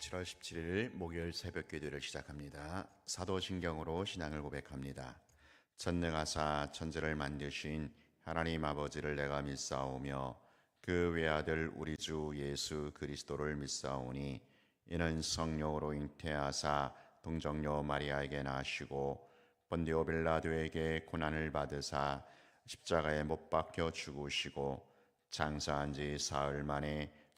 7월 17일 목요일 새벽 기도를 시작합니다. 사도신경으로 신앙을 고백합니다. 전능하사 천지를 만드신 하나님 아버지를 내가 믿사오며 그 외아들 우리 주 예수 그리스도를 믿사오니 이는 성령으로 잉태하사 동정녀 마리아에게 나시고 본디오 빌라도에게 고난을 받으사 십자가에 못 박혀 죽으시고 장사한 지 사흘 만에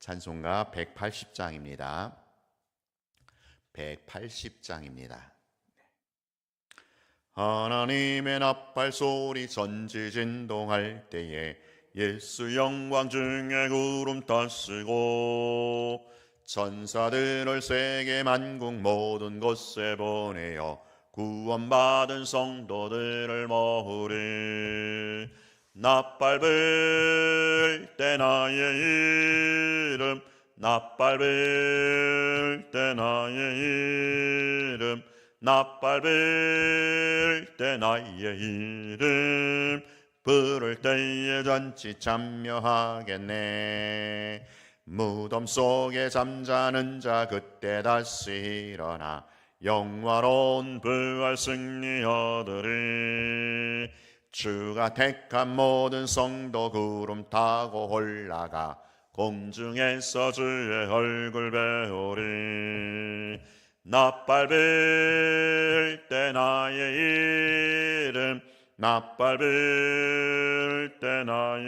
찬송가 180장입니다. 180장입니다. 하나님의 나팔 소리 전지 진동할 때에 예수 영광 중에 구름 타시고 천사들을 세계 만국 모든 곳에 보내어 구원받은 성도들을 모으리 나팔 불때 나의 이름 나팔 불때 나의 이름 나팔 불때 나의 이름 부를 때에 잔치 참여하겠네. 무덤 속에 잠자는 자 그때 다시 일어나 영화로운 부활 승리 얻으리 주가 택한 모든 성도 구름 타고 올라가 공중에서 주의 얼굴 배우리. 나팔 불때 나의 이름 나팔 불때 나의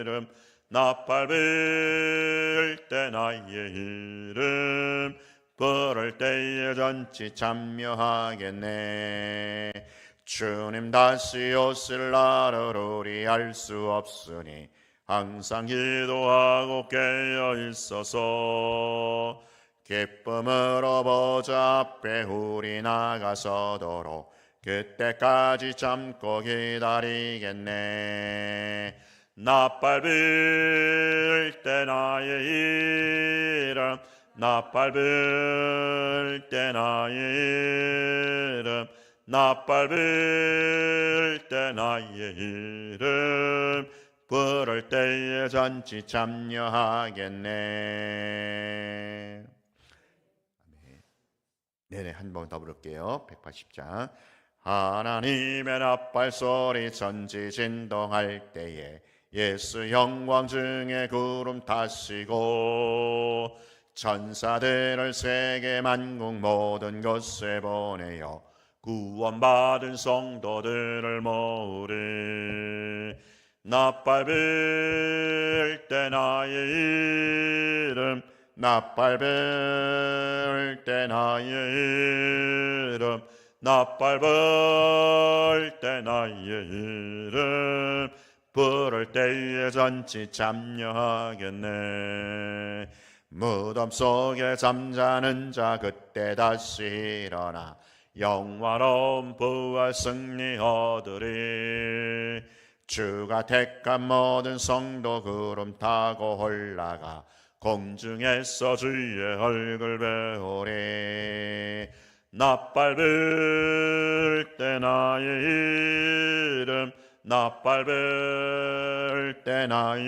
이름 나팔 불때 나의 이름. 부를 때에 전치 참여하겠네 주님 다시 오실 날을 우리 알 수 없으니 항상 기도하고 깨어 있어서 기쁨으로 보좌 앞에 우리 나가서도록 그때까지 참고 기다리겠네. 나팔 불때 나의 이름 나팔 불때 나의 이름 나팔 불때 나의 이름 부를 때에 잔치 참여하겠네. 네네 한번 더 부를게요. 180장. 하나님의 나팔 소리 전지 진동할 때에 예수 영광 중에 구름 타시고 천사들을 세계 만국 모든 곳에 보내어 구원받은 성도들을 모으리. 나팔 불때 나의 이름 나팔 불때 나의 이름 나팔 불때 나의 이름. 부를 때에 잔치 참여하겠네. 무덤 속에 잠자는 자 그때 다시 일어나 영화로운 부활 승리 얻으리 주가 택한 모든 성도 구름 타고 올라가 공중에서 주의 얼굴 배우리. 나팔 불때 나의 이름 나팔 불때 나의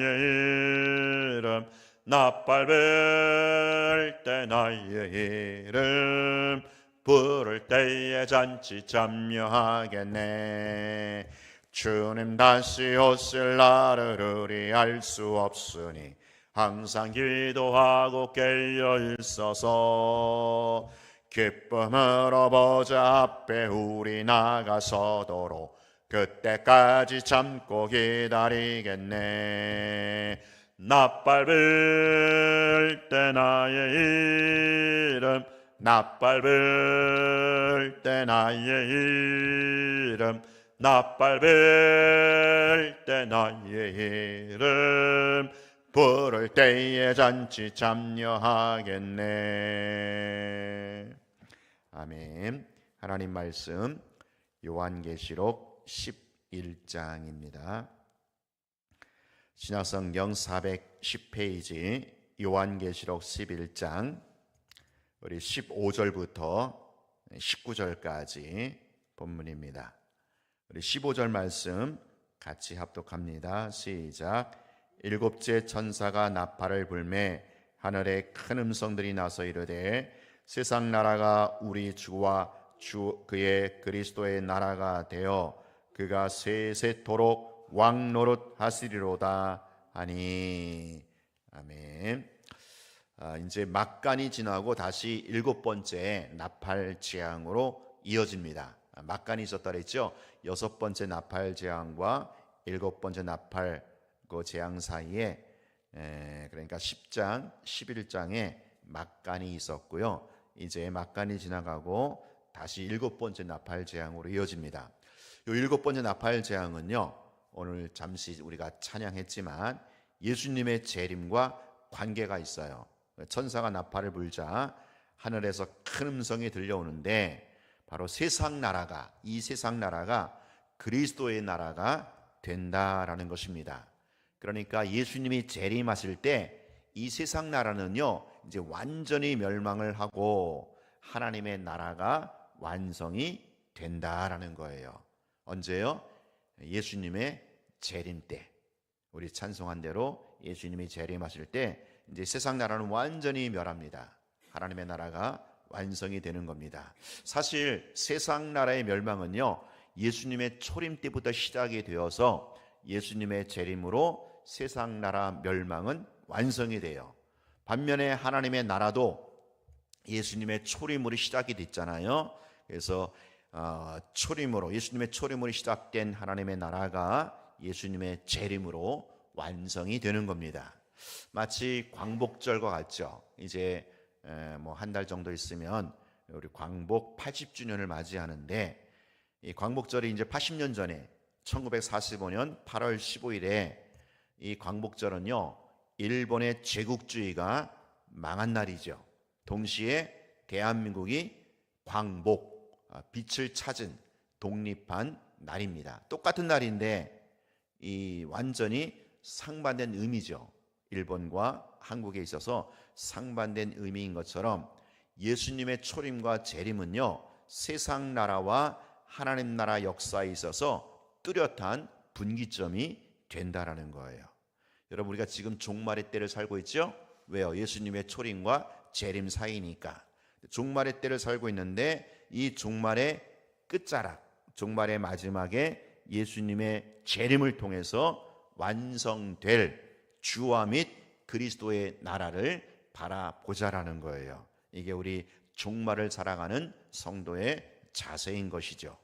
이름 나팔 불때 나의 이름 부를 때에 잔치 참여하겠네. 주님 다시 오실 날을 우리 알 수 없으니 항상 기도하고 깨어 있어서 기쁨으로 보좌 앞에 우리 나가서도록 그때까지 참고 기다리겠네. 나팔 불때 나의 이름 나팔 불때 나의 이름 나팔 불때 나의 이름 부를 때에 잔치 참여하겠네 아멘. 하나님 말씀 요한계시록 11장입니다. 신약성경 410페이지 요한계시록 11장 우리 15절부터 19절까지 본문입니다. 우리 15절 말씀 같이 합독합니다. 시작. 일곱째 천사가 나팔을 불매 하늘에 큰 음성들이 나서 이르되 세상 나라가 우리 주와 주 그의 그리스도의 나라가 되어 그가 세세토록 왕 노릇 하시리로다 하니 아멘. 아, 이제 막간이 지나고 다시 일곱 번째 나팔 재앙으로 이어집니다. 아, 막간이 있었다 그랬죠. 여섯 번째 나팔 재앙과 일곱 번째 나팔 그 재앙 사이에 에, 그러니까 10장, 11장에 막간이 있었고요. 이제 막간이 지나가고 다시 일곱 번째 나팔 재앙으로 이어집니다. 이 일곱 번째 나팔 재앙은요. 오늘 잠시 우리가 찬양했지만 예수님의 재림과 관계가 있어요. 천사가 나팔을 불자 하늘에서 큰 음성이 들려오는데 바로 세상 나라가 이 세상 나라가 그리스도의 나라가 된다라는 것입니다. 그러니까 예수님이 재림하실 때 이 세상 나라는요 이제 완전히 멸망을 하고 하나님의 나라가 완성이 된다라는 거예요. 언제요? 예수님의 재림 때. 우리 찬송한 대로 예수님이 재림하실 때 이제 세상 나라는 완전히 멸합니다. 하나님의 나라가 완성이 되는 겁니다. 사실 세상 나라의 멸망은요. 예수님의 초림 때부터 시작이 되어서 예수님의 재림으로 세상 나라 멸망은 완성이 돼요. 반면에 하나님의 나라도 예수님의 초림으로 시작이 됐잖아요. 그래서 어, 초림으로 예수님의 초림으로 시작된 하나님의 나라가 예수님의 재림으로 완성이 되는 겁니다. 마치 광복절과 같죠. 이제 뭐 한 달 정도 있으면 우리 광복 80주년을 맞이하는데 이 광복절이 이제 80년 전에 1945년 8월 15일에 이 광복절은요 일본의 제국주의가 망한 날이죠. 동시에 대한민국이 광복 아, 빛을 찾은 독립한 날입니다. 똑같은 날인데 이 완전히 상반된 의미죠. 일본과 한국에 있어서 상반된 의미인 것처럼 예수님의 초림과 재림은요 세상 나라와 하나님 나라 역사에 있어서 뚜렷한 분기점이 된다라는 거예요. 여러분 우리가 지금 종말의 때를 살고 있죠? 왜요? 예수님의 초림과 재림 사이니까 종말의 때를 살고 있는데 이 종말의 끝자락, 종말의 마지막에 예수님의 재림을 통해서 완성될 주와 및 그리스도의 나라를 바라보자라는 거예요. 이게 우리 종말을 살아가는 성도의 자세인 것이죠.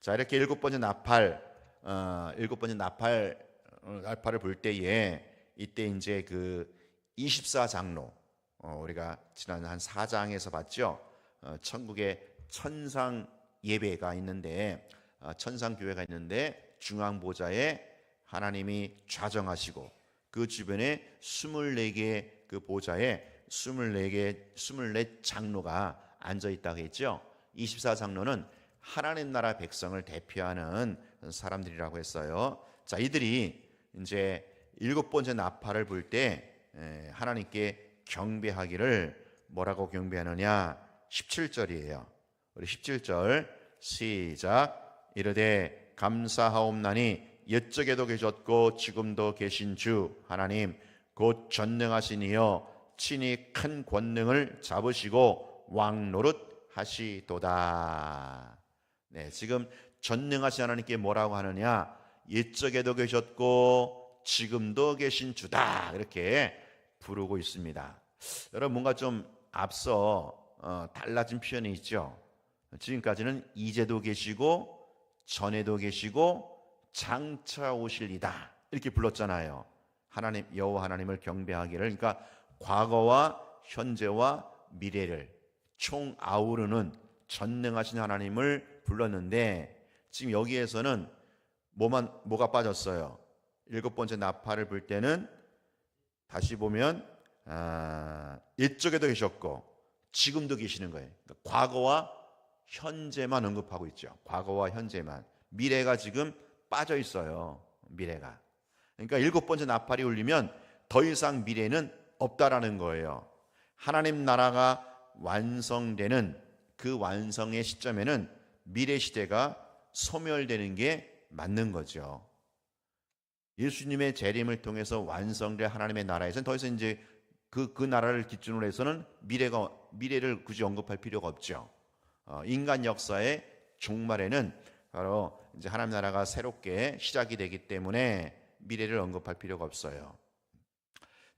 자 이렇게 일곱 번째 나팔, 어, 일곱 번째 나팔 어, 나팔을 불 때에 이때 이제 그 24장로 어, 우리가 지난 한 4장에서 봤죠. 어, 천국에 천상 예배가 있는데 어, 천상 교회가 있는데 중앙 보좌에 하나님이 좌정하시고 그 주변에 24개 그 보좌에 24개 24 장로가 앉아 있다고 했죠. 24장로는 하나님 나라 백성을 대표하는 사람들이라고 했어요. 자, 이들이 이제 일곱 번째 나팔을 불 때 하나님께 경배하기를 뭐라고 경배하느냐? 17절이에요. 우리 17절 시작 이르되 감사하옵나니 옛적에도 계셨고 지금도 계신 주 하나님 곧 전능하시니여 친히 큰 권능을 잡으시고 왕 노릇 하시도다. 네, 지금 전능하신 하나님께 뭐라고 하느냐? 옛적에도 계셨고 지금도 계신 주다. 이렇게 부르고 있습니다. 여러분 뭔가 좀 앞서 어, 달라진 표현이 있죠. 지금까지는 이제도 계시고 전에도 계시고 장차 오실이다 이렇게 불렀잖아요. 하나님 여호와 하나님을 경배하기를 그러니까 과거와 현재와 미래를 총 아우르는 전능하신 하나님을 불렀는데 지금 여기에서는 뭐만 뭐가 빠졌어요. 일곱 번째 나팔을 불 때는 다시 보면 아, 옛적에도 계셨고 지금도 계시는 거예요. 그러니까 과거와 현재만 언급하고 있죠. 과거와 현재만. 미래가 지금 빠져 있어요. 미래가. 그러니까 일곱 번째 나팔이 울리면 더 이상 미래는 없다라는 거예요. 하나님 나라가 완성되는 그 완성의 시점에는 미래 시대가 소멸되는 게 맞는 거죠. 예수님의 재림을 통해서 완성될 하나님의 나라에서는 더 이상 이제 그, 그 나라를 기준으로 해서는 미래가, 미래를 굳이 언급할 필요가 없죠. 어, 인간 역사의 종말에는 바로 이제 하나님 나라가 새롭게 시작이 되기 때문에 미래를 언급할 필요가 없어요.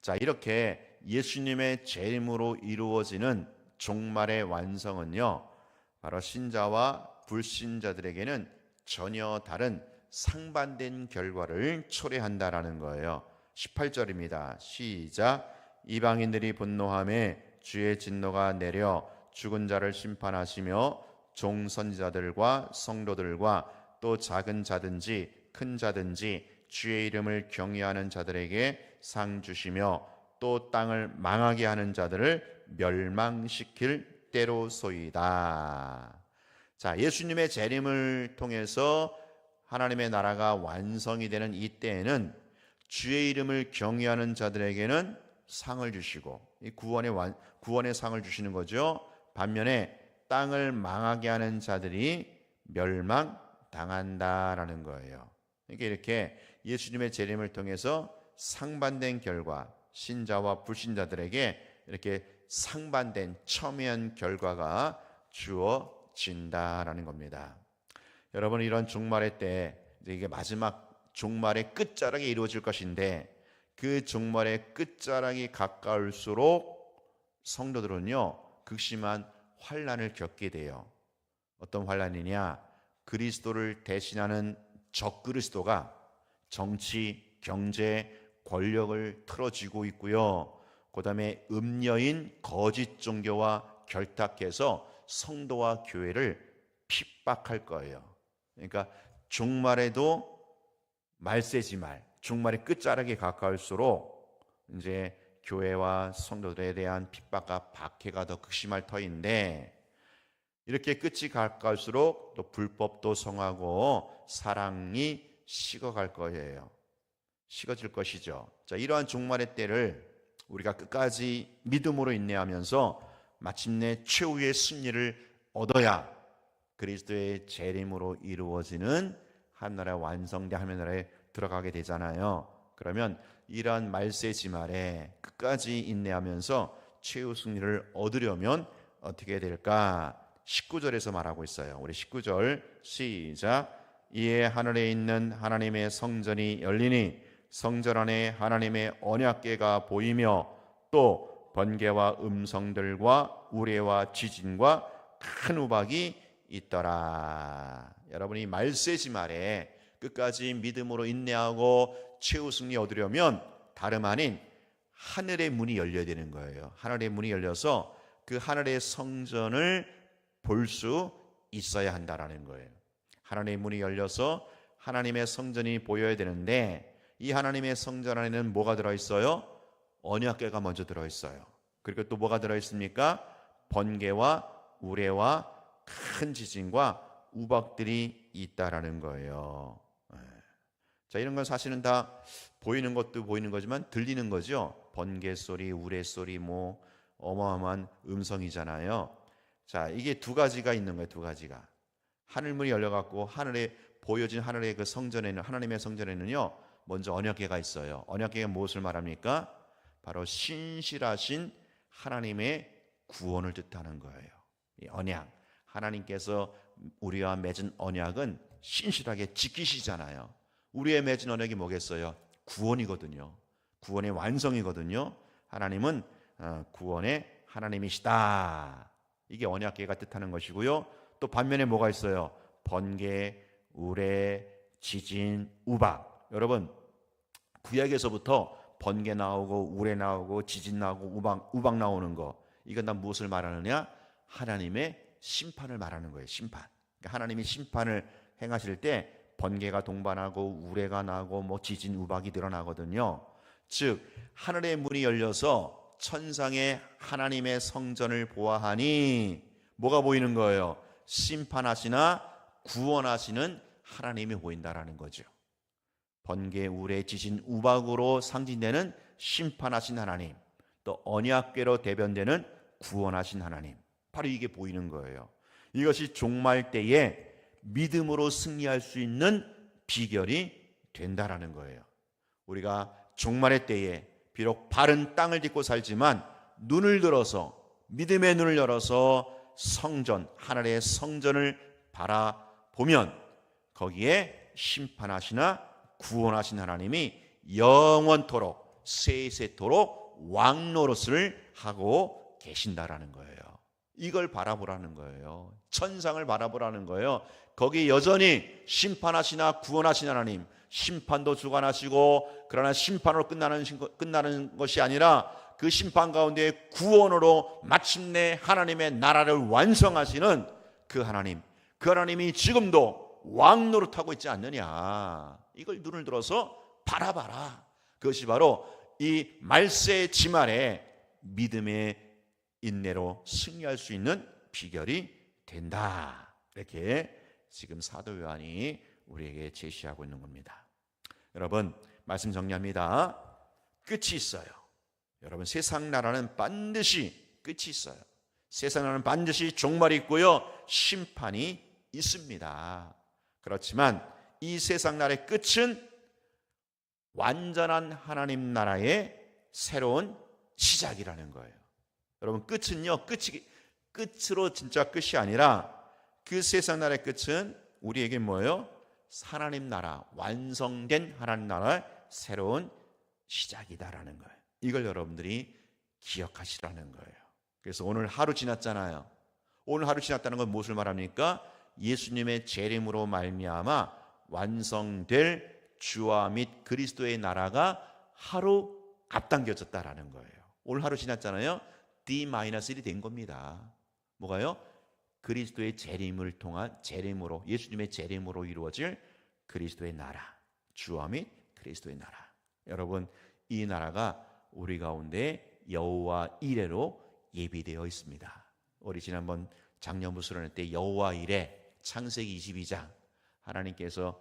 자, 이렇게 예수님의 재림으로 이루어지는 종말의 완성은요, 바로 신자와 불신자들에게는 전혀 다른 상반된 결과를 초래한다라는 거예요. 18절입니다. 시작. 이방인들이 분노함에 주의 진노가 내려 죽은 자를 심판하시며 종선자들과 성도들과 또 작은 자든지 큰 자든지 주의 이름을 경외하는 자들에게 상 주시며 또 땅을 망하게 하는 자들을 멸망시킬 때로소이다. 자, 예수님의 재림을 통해서 하나님의 나라가 완성이 되는 이 때에는 주의 이름을 경외하는 자들에게는 상을 주시고 이 구원의 완, 구원의 상을 주시는 거죠. 반면에 땅을 망하게 하는 자들이 멸망 당한다라는 거예요. 이게 이렇게 예수님의 재림을 통해서 상반된 결과 신자와 불신자들에게 이렇게 상반된 첨예한 결과가 주어진다라는 겁니다. 여러분 이런 종말의 때 이게 마지막 종말의 끝자락에 이루어질 것인데 그 종말의 끝자락이 가까울수록 성도들은요 극심한 환란을 겪게 돼요. 어떤 환란이냐? 그리스도를 대신하는 적 그리스도가 정치, 경제, 권력을 틀어쥐고 있고요. 그다음에 음녀인 거짓 종교와 결탁해서 성도와 교회를 핍박할 거예요. 그러니까 종말에도 말세지 말, 종말의 끝자락에 가까울수록 이제 교회와 성도들에 대한 핍박과 박해가 더 극심할 터인데 이렇게 끝이 가까울수록 또 불법도 성하고 사랑이 식어갈 거예요. 식어질 것이죠. 자, 이러한 종말의 때를 우리가 끝까지 믿음으로 인내하면서 마침내 최후의 승리를 얻어야 그리스도의 재림으로 이루어지는 한나라 완성된 하늘나라에 들어가게 되잖아요. 그러면 이러한 말세지 말에 끝까지 인내하면서 최후 승리를 얻으려면 어떻게 될까? 19절에서 말하고 있어요. 우리 19절 시작. 이에 하늘에 있는 하나님의 성전이 열리니 성전 안에 하나님의 언약궤가 보이며 또 번개와 음성들과 우레와 지진과 큰 우박이 있더라. 여러분이 말세지 말에 끝까지 믿음으로 인내하고 최후 승리 얻으려면 다름 아닌 하늘의 문이 열려야 되는 거예요. 하늘의 문이 열려서 그 하늘의 성전을 볼 수 있어야 한다라는 거예요. 하나님의 문이 열려서 하나님의 성전이 보여야 되는데 이 하나님의 성전 안에는 뭐가 들어 있어요? 언약궤가 먼저 들어 있어요. 그리고 또 뭐가 들어 있습니까? 번개와 우레와 큰 지진과 우박들이 있다라는 거예요. 예. 자, 이런 건 사실은 다 보이는 것도 보이는 거지만 들리는 거죠. 번개 소리, 우레 소리 뭐 어마어마한 음성이잖아요. 자, 이게 두 가지가 있는 거예요. 두 가지가. 하늘문이 열려 갖고 하늘에 보여진 하늘의 그 성전에는 하나님의 성전에는요. 먼저 언약궤가 있어요. 언약궤가 무엇을 말합니까? 바로 신실하신 하나님의 구원을 뜻하는 거예요. 이 언약. 하나님께서 우리와 맺은 언약은 신실하게 지키시잖아요. 우리의 맺은 언약이 뭐겠어요? 구원이거든요. 구원의 완성이거든요. 하나님은 어, 구원의 하나님이시다. 이게 언약계가 뜻하는 것이고요. 또 반면에 뭐가 있어요? 번개, 우레, 지진, 우박. 여러분 구약에서부터 번개 나오고 우레 나오고 지진 나오고 우박 우박 나오는 거 이건 다 무엇을 말하느냐? 하나님의 심판을 말하는 거예요. 심판. 그러니까 하나님이 심판을 행하실 때 번개가 동반하고 우레가 나고 뭐 지진 우박이 드러나거든요. 즉 하늘의 문이 열려서 천상의 하나님의 성전을 보아하니 뭐가 보이는 거예요? 심판하시나 구원하시는 하나님이 보인다라는 거죠. 번개 우레 지신 우박으로 상징되는 심판하신 하나님, 또 언약궤로 대변되는 구원하신 하나님. 바로 이게 보이는 거예요. 이것이 종말 때에 믿음으로 승리할 수 있는 비결이 된다라는 거예요. 우리가 종말의 때에 비록 바른 땅을 딛고 살지만 눈을 들어서 믿음의 눈을 열어서 성전 하늘의 성전을 바라보면 거기에 심판하시나 구원하신 하나님이 영원토록 세세토록 왕노릇을 하고 계신다라는 거예요. 이걸 바라보라는 거예요. 천상을 바라보라는 거예요. 거기 여전히 심판하시나 구원하신 하나님, 심판도 주관하시고 그러나 심판으로 끝나는 끝나는 것이 아니라 그 심판 가운데 구원으로 마침내 하나님의 나라를 완성하시는 그 하나님, 그 하나님이 지금도 왕 노릇하고 있지 않느냐. 이걸 눈을 들어서 바라봐라. 그것이 바로 이 말세의 지말에 믿음의 인내로 승리할 수 있는 비결이 된다. 이렇게 지금 사도 요한이 우리에게 제시하고 있는 겁니다. 여러분, 말씀 정리합니다. 끝이 있어요. 여러분, 세상 나라는 반드시 끝이 있어요. 세상 나라는 반드시 종말이 있고요. 심판이 있습니다. 그렇지만 이 세상 나라의 끝은 완전한 하나님 나라의 새로운 시작이라는 거예요. 여러분 끝은요 끝이 끝으로 진짜 끝이 아니라 그 세상 나라의 끝은 우리에게 뭐예요? 하나님 나라 완성된 하나님 나라의 새로운 시작이다라는 거예요. 이걸 여러분들이 기억하시라는 거예요. 그래서 오늘 하루 지났잖아요. 오늘 하루 지났다는 건 무엇을 말합니까? 예수님의 재림으로 말미암아 완성될 주와 및 그리스도의 나라가 하루 앞당겨졌다라는 거예요. 오늘 하루 지났잖아요. D-1이 된 겁니다. 뭐가요? 그리스도의 재림을 통한 재림으로 예수님의 재림으로 이루어질 그리스도의 나라, 주와 및 그리스도의 나라. 여러분, 이 나라가 우리 가운데 여호와 이레로 예비되어 있습니다. 우리 지난번 작년부 수련회 때 여호와 이레 창세기 22장 하나님께서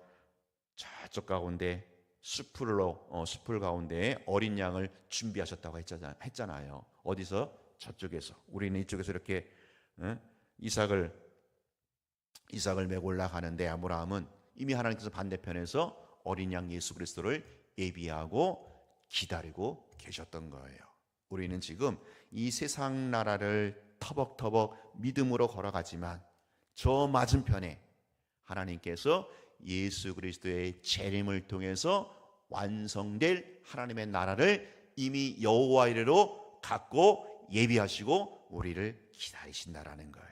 저쪽 가운데 숲으로 어, 숲을 가운데 어린 양을 준비하셨다고 했잖아요. 어디서 저쪽에서 우리는 이쪽에서 이렇게 어? 이삭을 이삭을 메고 올라가는데 아브라함은 이미 하나님께서 반대편에서 어린 양 예수 그리스도를 예비하고 기다리고 계셨던 거예요. 우리는 지금 이 세상 나라를 터벅터벅 믿음으로 걸어가지만 저 맞은편에 하나님께서 예수 그리스도의 재림을 통해서 완성될 하나님의 나라를 이미 여호와 이래로 갖고 예비하시고 우리를 기다리신다라는 거예요.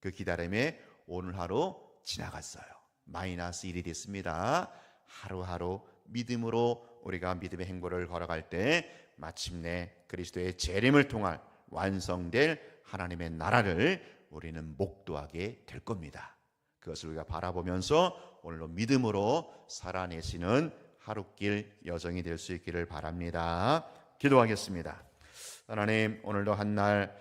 그 기다림에 오늘 하루 지나갔어요. 마이너스 1이 됐습니다. 하루하루 믿음으로 우리가 믿음의 행보를 걸어갈 때 마침내 그리스도의 재림을 통한 완성될 하나님의 나라를 우리는 목도하게 될 겁니다. 그것을 우리가 바라보면서 오늘로 믿음으로 살아내시는 하루길 여정이 될 수 있기를 바랍니다. 기도하겠습니다. 하나님 오늘도 한 날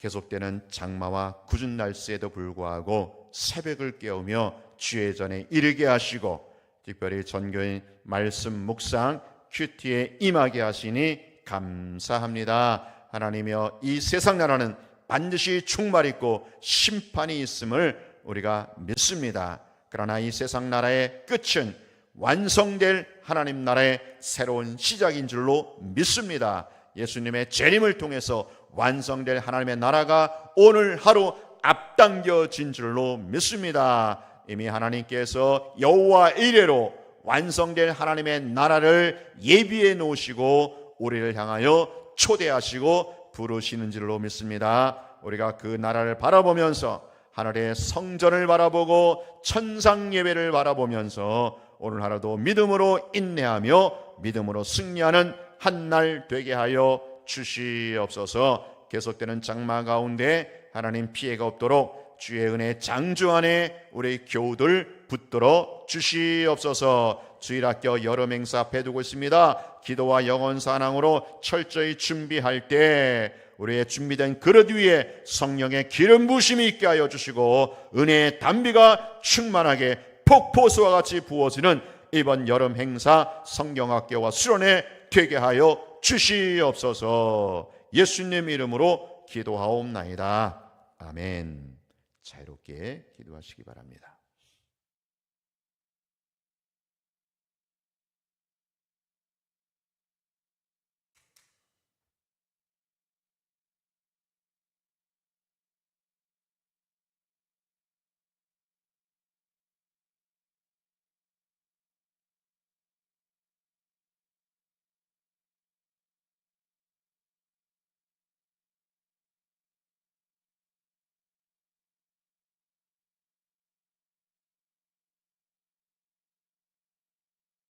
계속되는 장마와 굳은 날씨에도 불구하고 새벽을 깨우며 주의 전에 이르게 하시고 특별히 전교인 말씀 묵상 큐티에 임하게 하시니 감사합니다. 하나님이여 이 세상 나라는 반드시 충만 있고 심판이 있음을 우리가 믿습니다. 그러나 이 세상 나라의 끝은 완성될 하나님 나라의 새로운 시작인 줄로 믿습니다. 예수님의 재림을 통해서 완성될 하나님의 나라가 오늘 하루 앞당겨진 줄로 믿습니다. 이미 하나님께서 여호와 이래로 완성될 하나님의 나라를 예비해 놓으시고 우리를 향하여 초대하시고 부르시는 줄로 믿습니다. 우리가 그 나라를 바라보면서 하늘의 성전을 바라보고 천상 예배를 바라보면서 오늘 하루도 믿음으로 인내하며 믿음으로 승리하는 한 날 되게 하여 주시옵소서. 계속되는 장마 가운데 하나님 피해가 없도록 주의 은혜 장주 안에 우리 교우들 붙들어 주시옵소서. 주일학교 여름 행사 배두고 있습니다. 기도와 영원 사랑으로 철저히 준비할 때 우리의 준비된 그릇 위에 성령의 기름 부심이 있게 하여 주시고 은혜의 담비가 충만하게 폭포수와 같이 부어지는 이번 여름 행사 성경학교와 수련회 되게 하여 주시옵소서 예수님 이름으로 기도하옵나이다. 아멘. 자유롭게 기도하시기 바랍니다.